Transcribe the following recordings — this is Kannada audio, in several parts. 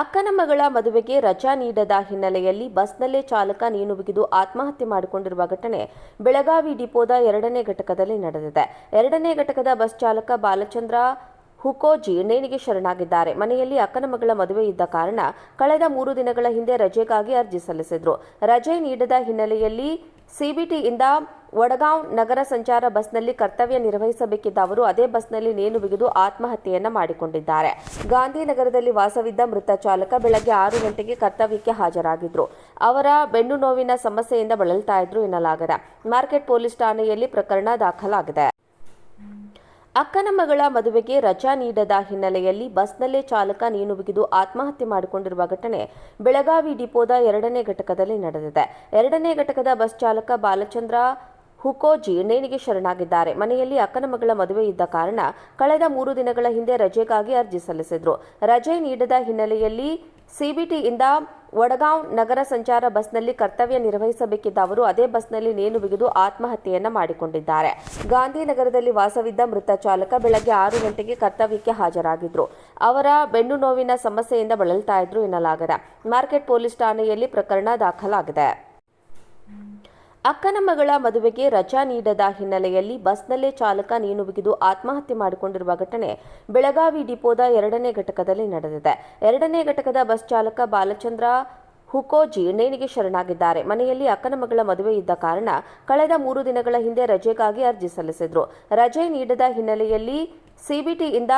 ಅಕ್ಕನ ಮಗಳ ಮದುವೆಗೆ ರಜಾ ನೀಡದ ಹಿನ್ನೆಲೆಯಲ್ಲಿ ಬಸ್ನಲ್ಲೇ ಚಾಲಕ ನೀನು ಬಿಗಿದು ಆತ್ಮಹತ್ಯೆ ಮಾಡಿಕೊಂಡಿರುವ ಘಟನೆ ಬೆಳಗಾವಿ ಡಿಪೋದ ಎರಡನೇ ಘಟಕದಲ್ಲಿ ನಡೆದಿದೆ. ಎರಡನೇ ಘಟಕದ ಬಸ್ ಚಾಲಕ ಬಾಲಚಂದ್ರ ಹುಕೋಜಿ ನೇಣಿಗೆ ಶರಣಾಗಿದ್ದಾರೆ. ಮನೆಯಲ್ಲಿ ಅಕ್ಕನ ಮಗಳ ಮದುವೆ ಇದ್ದ ಕಾರಣ ಕಳೆದ ಮೂರು ದಿನಗಳ ಹಿಂದೆ ರಜೆಗಾಗಿ ಅರ್ಜಿ ಸಲ್ಲಿಸಿದ್ರು. ರಜೆ ನೀಡದ ಹಿನ್ನೆಲೆಯಲ್ಲಿ ಸಿಬಿಟಿಯಿಂದ ವಡಗಾಂವ್ ನಗರ ಸಂಚಾರ ಬಸ್ನಲ್ಲಿ ಕರ್ತವ್ಯ ನಿರ್ವಹಿಸಬೇಕಿದ್ದ ಅವರು ಅದೇ ಬಸ್ನಲ್ಲಿ ನೇಣು ಬಿಗಿದು ಆತ್ಮಹತ್ಯೆಯನ್ನು ಮಾಡಿಕೊಂಡಿದ್ದಾರೆ. ಗಾಂಧಿನಗರದಲ್ಲಿ ವಾಸವಿದ್ದ ಮೃತ ಚಾಲಕ ಬೆಳಗ್ಗೆ ಆರು ಗಂಟೆಗೆ ಕರ್ತವ್ಯಕ್ಕೆ ಹಾಜರಾಗಿದ್ರು. ಅವರ ಬೆನ್ನು ನೋವಿನ ಸಮಸ್ಯೆಯಿಂದ ಬಳಲ್ತಾ ಇದ್ರು ಎನ್ನಲಾಗಿದೆ. ಮಾರ್ಕೆಟ್ ಪೊಲೀಸ್ ಠಾಣೆಯಲ್ಲಿ ಪ್ರಕರಣ ದಾಖಲಾಗಿದೆ. ಅಕ್ಕನ ಮಗಳ ಮದುವೆಗೆ ರಜಾ ನೀಡದ ಹಿನ್ನೆಲೆಯಲ್ಲಿ ಬಸ್ನಲ್ಲೇ ಚಾಲಕ ನೀನು ಬಿಗಿದು ಆತ್ಮಹತ್ಯೆ ಮಾಡಿಕೊಂಡಿರುವ ಘಟನೆ ಬೆಳಗಾವಿ ಡಿಪೋದ ಎರಡನೇ ಘಟಕದಲ್ಲಿ ನಡೆದಿದೆ. ಎರಡನೇ ಘಟಕದ ಬಸ್ ಚಾಲಕ ಬಾಲಚಂದ್ರ ಹುಕೋಜಿ ನೇಣಿಗೆ ಶರಣಾಗಿದ್ದಾರೆ. ಮನೆಯಲ್ಲಿ ಅಕ್ಕನ ಮಗಳ ಮದುವೆ ಇದ್ದ ಕಾರಣ ಕಳೆದ ಮೂರು ದಿನಗಳ ಹಿಂದೆ ರಜೆಗಾಗಿ ಅರ್ಜಿ ಸಲ್ಲಿಸಿದ್ರು. ರಜೆ ನೀಡದ ಹಿನ್ನೆಲೆಯಲ್ಲಿ ಸಿಬಿಟಿಯಿಂದ ವಡಗಾಂವ್ ನಗರ ಸಂಚಾರ ಬಸ್ನಲ್ಲಿ ಕರ್ತವ್ಯ ನಿರ್ವಹಿಸಬೇಕಿದ್ದ ಅವರು, ಅದೇ ಬಸ್ನಲ್ಲಿ ನೇಣು ಬಿಗಿದು ಆತ್ಮಹತ್ಯೆಯನ್ನ ಮಾಡಿಕೊಂಡಿದ್ದಾರೆ. ಗಾಂಧಿನಗರದಲ್ಲಿ ವಾಸವಿದ್ದ ಮೃತ ಚಾಲಕ ಬೆಳಗ್ಗೆ ಆರು ಗಂಟೆಗೆ ಕರ್ತವ್ಯಕ್ಕೆ ಹಾಜರಾಗಿದ್ರು. ಅವರ ಬೆನ್ನು ನೋವಿನ ಸಮಸ್ಯೆಯಿಂದ ಬಳಲ್ತಾ ಇದ್ರು ಎನ್ನಲಾಗಿದೆ. ಮಾರ್ಕೆಟ್ ಪೊಲೀಸ್ ಠಾಣೆಯಲ್ಲಿ ಪ್ರಕರಣ ದಾಖಲಾಗಿದೆ. ಅಕ್ಕನ ಮಗಳ ಮದುವೆಗೆ ರಜಾ ನೀಡದ ಹಿನ್ನೆಲೆಯಲ್ಲಿ ಬಸ್ನಲ್ಲೇ ಚಾಲಕ ನೀನು ಬಿಗಿದು ಆತ್ಮಹತ್ಯೆ ಮಾಡಿಕೊಂಡಿರುವ ಘಟನೆ ಬೆಳಗಾವಿ ಡಿಪೋದ ಎರಡನೇ ಘಟಕದಲ್ಲಿ ನಡೆದಿದೆ. ಎರಡನೇ ಘಟಕದ ಬಸ್ ಚಾಲಕ ಬಾಲಚಂದ್ರ ಹುಕೋಜಿ ನೇಣಿಗೆ ಶರಣಾಗಿದ್ದಾರೆ. ಮನೆಯಲ್ಲಿ ಅಕ್ಕನ ಮಗಳ ಮದುವೆ ಇದ್ದ ಕಾರಣ ಕಳೆದ ಮೂರು ದಿನಗಳ ಹಿಂದೆ ರಜೆಗಾಗಿ ಅರ್ಜಿ ಸಲ್ಲಿಸಿದ್ರು. ರಜೆ ನೀಡದ ಹಿನ್ನೆಲೆಯಲ್ಲಿ ಸಿಬಿಟಿಯಿಂದ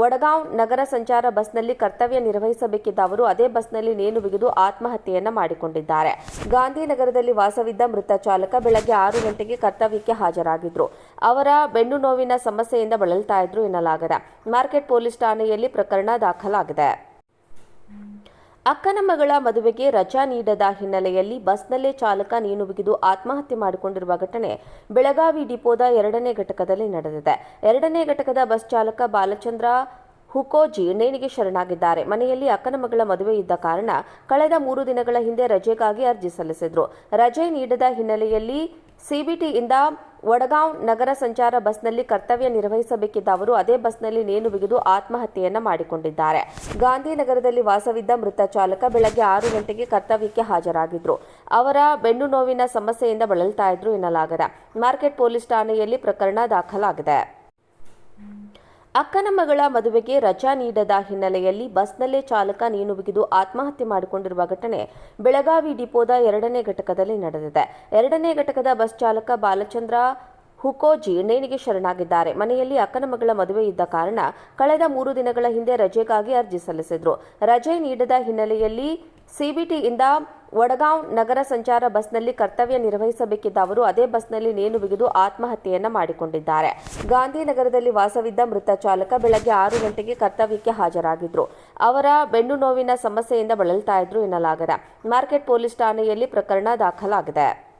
ವಡಗಾಂವ್ ನಗರ ಸಂಚಾರ ಬಸ್ನಲ್ಲಿ ಕರ್ತವ್ಯ ನಿರ್ವಹಿಸಬೇಕಿದ್ದ ಅವರು ಅದೇ ಬಸ್ನಲ್ಲಿ ನೇಣು ಬಿಗಿದು ಆತ್ಮಹತ್ಯೆಯನ್ನ ಮಾಡಿಕೊಂಡಿದ್ದಾರೆ. ಗಾಂಧಿನಗರದಲ್ಲಿ ವಾಸವಿದ್ದ ಮೃತ ಚಾಲಕ ಬೆಳಗ್ಗೆ ಆರು ಗಂಟೆಗೆ ಕರ್ತವ್ಯಕ್ಕೆ ಹಾಜರಾಗಿದ್ರು. ಅವರ ಬೆನ್ನು ನೋವಿನ ಸಮಸ್ಯೆಯಿಂದ ಬಳಲ್ತಾ ಇದ್ರು ಎನ್ನಲಾಗಿದೆ. ಮಾರ್ಕೆಟ್ ಪೊಲೀಸ್ ಠಾಣೆಯಲ್ಲಿ ಪ್ರಕರಣ ದಾಖಲಾಗಿದೆ. ಅಕ್ಕನ ಮಗಳ ಮದುವೆಗೆ ರಜಾ ನೀಡದ ಹಿನ್ನೆಲೆಯಲ್ಲಿ ಬಸ್ನಲ್ಲೇ ಚಾಲಕ ನೀನು ಬಿಗಿದು ಆತ್ಮಹತ್ಯೆ ಮಾಡಿಕೊಂಡಿರುವ ಘಟನೆ ಬೆಳಗಾವಿ ಡಿಪೋದ ಎರಡನೇ ಘಟಕದಲ್ಲಿ ನಡೆದಿದೆ. ಎರಡನೇ ಘಟಕದ ಬಸ್ ಚಾಲಕ ಬಾಲಚಂದ್ರ ಹುಕೋಜಿ ನೇಣಿಗೆ ಶರಣಾಗಿದ್ದಾರೆ. ಮನೆಯಲ್ಲಿ ಅಕ್ಕನ ಮಗಳ ಮದುವೆ ಇದ್ದ ಕಾರಣ ಕಳೆದ ಮೂರು ದಿನಗಳ ಹಿಂದೆ ರಜೆಗಾಗಿ ಅರ್ಜಿ ಸಲ್ಲಿಸಿದ್ರು. ರಜೆ ನೀಡದ ಹಿನ್ನೆಲೆಯಲ್ಲಿ ಸಿಬಿಟಿಯಿಂದ ವಡಗಾಂವ್ ನಗರ ಸಂಚಾರ ಬಸ್ನಲ್ಲಿ ಕರ್ತವ್ಯ ನಿರ್ವಹಿಸಬೇಕಿದ್ದ ಅವರು ಅದೇ ಬಸ್ನಲ್ಲಿ ನೇಣು ಬಿಗಿದು ಆತ್ಮಹತ್ಯೆಯನ್ನ ಮಾಡಿಕೊಂಡಿದ್ದಾರೆ. ಗಾಂಧಿನಗರದಲ್ಲಿ ವಾಸವಿದ್ದ ಮೃತ ಚಾಲಕ ಬೆಳಗ್ಗೆ ಆರು ಗಂಟೆಗೆ ಕರ್ತವ್ಯಕ್ಕೆ ಹಾಜರಾಗಿದ್ರು. ಅವರ ಬೆನ್ನು ನೋವಿನ ಸಮಸ್ಯೆಯಿಂದ ಬಳಲ್ತಾ ಇದ್ರು ಎನ್ನಲಾಗಿದೆ. ಮಾರ್ಕೆಟ್ ಪೊಲೀಸ್ ಠಾಣೆಯಲ್ಲಿ ಪ್ರಕರಣ ದಾಖಲಾಗಿದೆ. ಅಕ್ಕನ ಮಗಳ ಮದುವೆಗೆ ರಜಾ ನೀಡದ ಹಿನ್ನೆಲೆಯಲ್ಲಿ ಬಸ್ನಲ್ಲೇ ಚಾಲಕ ನೀನು ಬಿಗಿದು ಆತ್ಮಹತ್ಯೆ ಮಾಡಿಕೊಂಡಿರುವ ಘಟನೆ ಬೆಳಗಾವಿ ಡಿಪೋದ ಎರಡನೇ ಘಟಕದಲ್ಲಿ ನಡೆದಿದೆ. ಎರಡನೇ ಘಟಕದ ಬಸ್ ಚಾಲಕ ಬಾಲಚಂದ್ರ ಹುಕೋಜಿ ನೇಣಿಗೆ ಶರಣಾಗಿದ್ದಾರೆ. ಮನೆಯಲ್ಲಿ ಅಕ್ಕನ ಮಗಳ ಮದುವೆ ಇದ್ದ ಕಾರಣ ಕಳೆದ ಮೂರು ದಿನಗಳ ಹಿಂದೆ ರಜೆಗಾಗಿ ಅರ್ಜಿ ಸಲ್ಲಿಸಿದ್ರು. ರಜೆ ನೀಡದ ಹಿನ್ನೆಲೆಯಲ್ಲಿ ಸಿಬಿಟಿಯಿಂದ ವಡಗಾಂವ್ ನಗರ ಸಂಚಾರ ಬಸ್ನಲ್ಲಿ ಕರ್ತವ್ಯ ನಿರ್ವಹಿಸಬೇಕಿದ್ದ ಅವರು ಅದೇ ಬಸ್ನಲ್ಲಿ ನೇಣು ಬಿಗಿದು ಆತ್ಮಹತ್ಯೆಯನ್ನ ಮಾಡಿಕೊಂಡಿದ್ದಾರೆ. ಗಾಂಧಿನಗರದಲ್ಲಿ ವಾಸವಿದ್ದ ಮೃತ ಚಾಲಕ ಬೆಳಗ್ಗೆ ಆರು ಗಂಟೆಗೆ ಕರ್ತವ್ಯಕ್ಕೆ ಹಾಜರಾಗಿದ್ರು. ಅವರ ಬೆನ್ನು ನೋವಿನ ಸಮಸ್ಯೆಯಿಂದ ಬಳಲ್ತಾ ಇದ್ರು ಎನ್ನಲಾಗಿದೆ. ಮಾರ್ಕೆಟ್ ಪೊಲೀಸ್ ಠಾಣೆಯಲ್ಲಿ ಪ್ರಕರಣ ದಾಖಲಾಗಿದೆ.